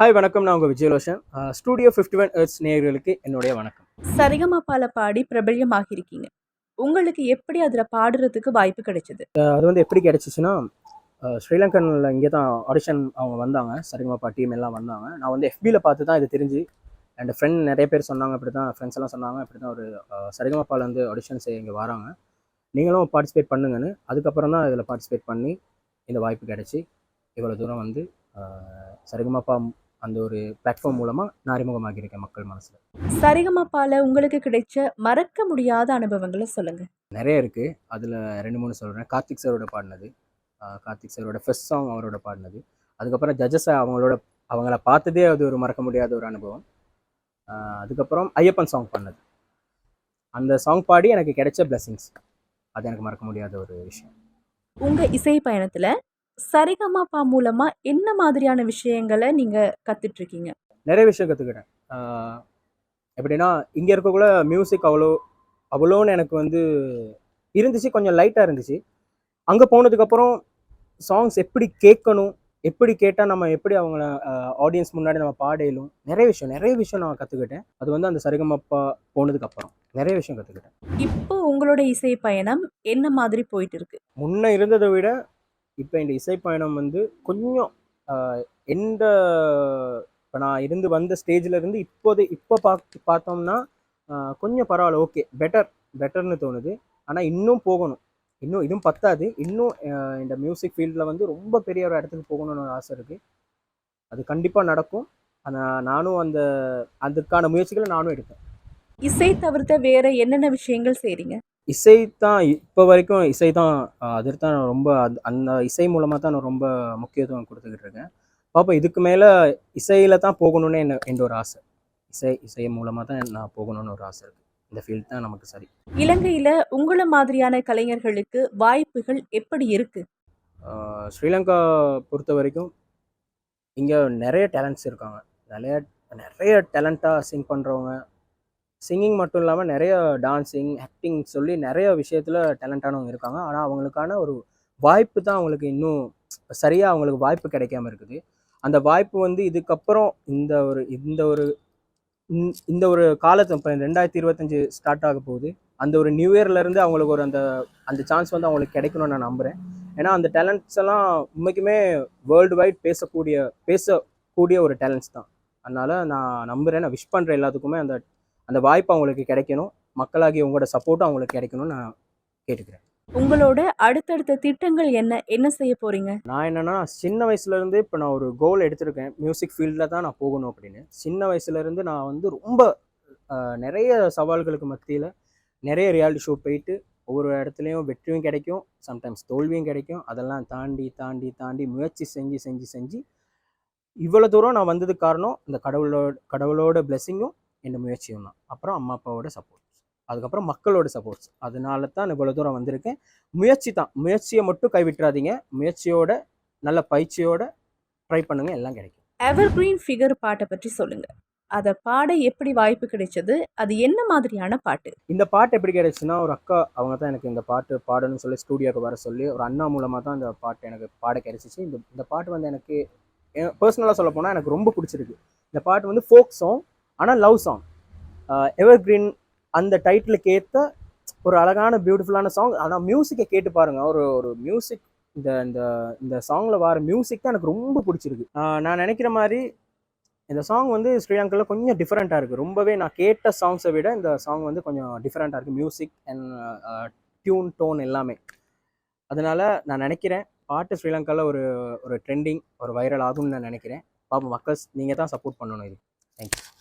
Hi வணக்கம். நான் உங்கள் Vijayaloshan. Studio fifty one earths நேயர்களுக்கு என்னுடைய வணக்கம். சரிகமபால பாடி பிரபல்யமாகியிருக்கீங்க. உங்களுக்கு எப்படி அதுல பாடுறதுக்கு வாய்ப்பு கிடைச்சது? அது வந்து எப்படி கிடச்சிச்சின்னா ஸ்ரீலங்கனில் இங்கே தான் ஆடிஷன் அவங்க வந்தாங்க. சரிகமாப்பா டீம் எல்லாம் வந்தாங்க. நான் வந்து எஃபியில் பார்த்து தான் இது தெரிஞ்சு அண்ட் ஃப்ரெண்ட் நிறைய பேர் சொன்னாங்க இப்படி தான் ஃப்ரெண்ட்ஸ் எல்லாம் சொன்னாங்க இப்படி தான் ஒரு சரிகமாப்பாவில் வந்து ஆடிஷன் செய்ய இங்கே வராங்க. நீங்களும் பார்ட்டிசிபேட் பண்ணுங்கன்னு அதுக்கப்புறம் தான் இதில் பார்ட்டிசிபேட் பண்ணி இந்த வாய்ப்பு கிடச்சி. இவ்வளோ தூரம் வந்து சரிகமாப்பா அந்த ஒரு பிளாட்ஃபார்ம் மூலமாக நான் அறிமுகமாகியிருக்கேன் மக்கள் மனசில். சரிகமபால உங்களுக்கு கிடைச்ச மறக்க முடியாத அனுபவங்களை சொல்லுங்க. நிறைய இருக்குது அதில் ரெண்டு மூணு சொல்கிறேன் கார்த்திக் சாரோட பாடினது. கார்த்திக் சாரோட ஃபர்ஸ்ட் சாங் அவரோட பாடினது. அதுக்கப்புறம் ஜட்ஜஸ் அவங்களோட அவங்கள பார்த்ததே அது ஒரு மறக்க முடியாத ஒரு அனுபவம். அதுக்கப்புறம் ஐயப்பன் சாங் பண்ணது அந்த சாங் பாடி எனக்கு கிடைச்ச blessings. அது எனக்கு மறக்க முடியாத ஒரு விஷயம். உங்க இசை பயணத்துல சரிகமபா மூலமா என்ன மாதிரியான விஷயங்களை நீங்க கத்துட்டு இருக்கீங்க நிறைய விஷயம் கற்றுக்கிட்டேன் எப்படின்னா இங்கே இருக்கக்குள்ள மியூசிக் அவ்வளோ அவ்வளோன்னு எனக்கு வந்து இருந்துச்சு கொஞ்சம் லைட்டாக இருந்துச்சு. அங்கே போனதுக்கப்புறம் சாங்ஸ் எப்படி கேட்கணும் எப்படி கேட்டால் நம்ம எப்படி அவங்கள ஆடியன்ஸ் முன்னாடி நம்ம பாடையிலும் நிறைய விஷயம் நிறைய விஷயம் நான் கற்றுக்கிட்டேன் அது வந்து அந்த சரிகமப்பா போனதுக்கப்புறம் நிறைய விஷயம் கற்றுக்கிட்டேன் இப்போ உங்களோட இசை பயணம் என்ன மாதிரி போயிட்டு இருக்கு? முன்ன இருந்ததை விட இப்போ இந்த இசை பயணம் வந்து கொஞ்சம் எந்த இப்போ நான் இருந்து வந்த ஸ்டேஜில் இருந்து இப்போது இப்போ பார்த்து பார்த்தோம்னா கொஞ்சம் பரவாயில்ல ஓகே பெட்டர் பெட்டர்னு தோணுது. ஆனால் இன்னும் போகணும். இன்னும் இதுவும் பத்தாது. இன்னும் இந்த மியூசிக் ஃபீல்டில் வந்து ரொம்ப பெரிய ஒரு இடத்துக்கு போகணும்னு ஒரு ஆசை இருக்குது அது கண்டிப்பாக நடக்கும். ஆனால் நானும் அந்த அதுக்கான முயற்சிகளை நானும் எடுப்பேன். இசை தவிர்த்த வேற என்னென்ன விஷயங்கள் செய்கிறீங்க இசை தான் இப்போ வரைக்கும் இசை தான் அது தான் நான் ரொம்ப அந்த- அந்த இசை மூலமாக தான் நான் ரொம்ப முக்கியத்துவம் கொடுத்துக்கிட்டு இருக்கேன். பாப்பா இதுக்கு மேலே இசையில் தான் போகணும்னு என்ன என்ற ஒரு ஆசை. இசை இசை மூலமாக தான் நான் போகணும்னு ஒரு ஆசை இருக்குது இந்த ஃபீல்ட் தான் நமக்கு சரி. இலங்கையில உங்கள மாதிரியான கலைஞர்களுக்கு வாய்ப்புகள் எப்படி இருக்கு? ஆஹ் ஸ்ரீலங்கா பொறுத்த வரைக்கும் இங்கே நிறைய டேலண்ட்ஸ் இருக்காங்க. நிறைய நிறைய டேலண்ட்டாக சிங் பண்ணுறவங்க சிங்கிங் மட்டும் இல்லாமல் நிறைய டான்ஸிங் ஆக்டிங் சொல்லி நிறைய விஷயத்தில் டேலண்டானவங்க இருக்காங்க. ஆனால் அவங்களுக்கான ஒரு வாய்ப்பு தான் அவங்களுக்கு இன்னும் சரியாக அவங்களுக்கு வாய்ப்பு கிடைக்காம இருக்குது. அந்த வாய்ப்பு வந்து இதுக்கப்புறம் இந்த ஒரு இந்த ஒரு இந்த- இந்த ஒரு காலத்து இப்போ ரெண்டாயிரத்தி இருபத்தஞ்சு ஸ்டார்ட் ஆக போகுது. அந்த ஒரு நியூ இயர்லேருந்து அவங்களுக்கு ஒரு அந்த அந்த சான்ஸ் வந்து அவங்களுக்கு கிடைக்கணும்னு நான் நம்புகிறேன் ஏன்னா அந்த டேலண்ட்ஸ் எல்லாம் உண்மைக்குமே வேர்ல்டு வைட் பேசக்கூடிய பேசக்கூடிய ஒரு டேலண்ட்ஸ் தான். அதனால் நான் நம்புகிறேன் நான் விஷ் பண்ணுறேன் எல்லாத்துக்குமே அந்த அந்த வாய்ப்பு அவங்களுக்கு கிடைக்கணும். மக்களாகிய உங்களோட சப்போர்ட்டும் அவங்களுக்கு கிடைக்கணும்னு நான் கேட்டுக்கிறேன். உங்களோட அடுத்தடுத்த திட்டங்கள் என்ன? என்ன செய்ய போறீங்க? நான் என்னன்னா சின்ன வயசுலேருந்து இப்போ நான் ஒரு கோல் எடுத்திருக்கேன். மியூசிக் ஃபீல்டில் தான் நான் போகணும் அப்படின்னு. சின்ன வயசுலேருந்து நான் வந்து ரொம்ப நிறைய சவால்களுக்கு மத்தியில் நிறைய ரியாலிட்டி ஷோ போயிட்டு ஒவ்வொரு இடத்துலையும் வெற்றியும் கிடைக்கும். சம்டைம்ஸ் தோல்வியும் கிடைக்கும். அதெல்லாம் தாண்டி தாண்டி தாண்டி முயற்சி செஞ்சு செஞ்சு செஞ்சு இவ்வளோ தூரம் நான் வந்ததுக்கு காரணம் இந்த கடவுளோட கடவுளோட பிளெஸ்ஸிங்கும் இந்த முயற்சியும் தான். அப்புறம் அம்மா அப்பாவோட சப்போர்ட் அதுக்கப்புறம் மக்களோட சப்போர்ட்ஸ் அதனால தான் இவ்வளோ தூரம் வந்திருக்கேன். முயற்சி தான். முயற்சியை மட்டும் கைவிட்டுறாதீங்க. முயற்சியோட நல்ல பயிற்சியோட ட்ரை பண்ணுங்க. எல்லாம் கிடைக்கும். எவர்கிரீன் ஃபிகர் பாட்டை பற்றி சொல்லுங்க. அதை பாட எப்படி வாய்ப்பு கிடைச்சது? அது என்ன மாதிரியான பாட்டு? இந்த பாட்டு எப்படி கிடைச்சுன்னா ஒரு அக்கா அவங்க தான் எனக்கு இந்த பாட்டு பாடணும்னு சொல்லி ஸ்டூடியோக்கு வர சொல்லி ஒரு அண்ணா மூலமாக தான் இந்த பாட்டு எனக்கு பாட கிடைச்சிச்சு. இந்த இந்த பாட்டு வந்து எனக்கு பர்சனலாக சொல்ல போனால் எனக்கு ரொம்ப பிடிச்சிருக்கு. இந்த பாட்டு வந்து ஃபோக் சாங் ஆனால் லவ் சாங் எவர் கிரீன் அந்த டைட்டிலுக்கு ஏற்ற ஒரு அழகான பியூட்டிஃபுல்லான சாங் ஆனால் மியூசிக்கை கேட்டு பாருங்கள் ஒரு ஒரு மியூசிக் இந்த இந்த இந்த சாங்கில் வர மியூசிக் தான் எனக்கு ரொம்ப பிடிச்சிருக்கு. நான் நினைக்கிற மாதிரி இந்த சாங் வந்து ஸ்ரீலங்காவில் கொஞ்சம் டிஃப்ரெண்ட்டாக இருக்குது ரொம்பவே நான் கேட்ட சாங்ஸை விட இந்த சாங் வந்து கொஞ்சம் டிஃப்ரெண்ட்டாக இருக்குது மியூசிக் அண்ட் டியூன் டோன் எல்லாமே. அதனால் நான் நினைக்கிறேன் பாட்டு ஸ்ரீலங்காவில் ஒரு ஒரு ட்ரெண்டிங் ஒரு வைரல் ஆகும்னு நான் நினைக்கிறேன். பாப்போம் மக்கள்ஸ் நீங்கள் தான் சப்போர்ட் பண்ணணும் இது. தேங்க்யூ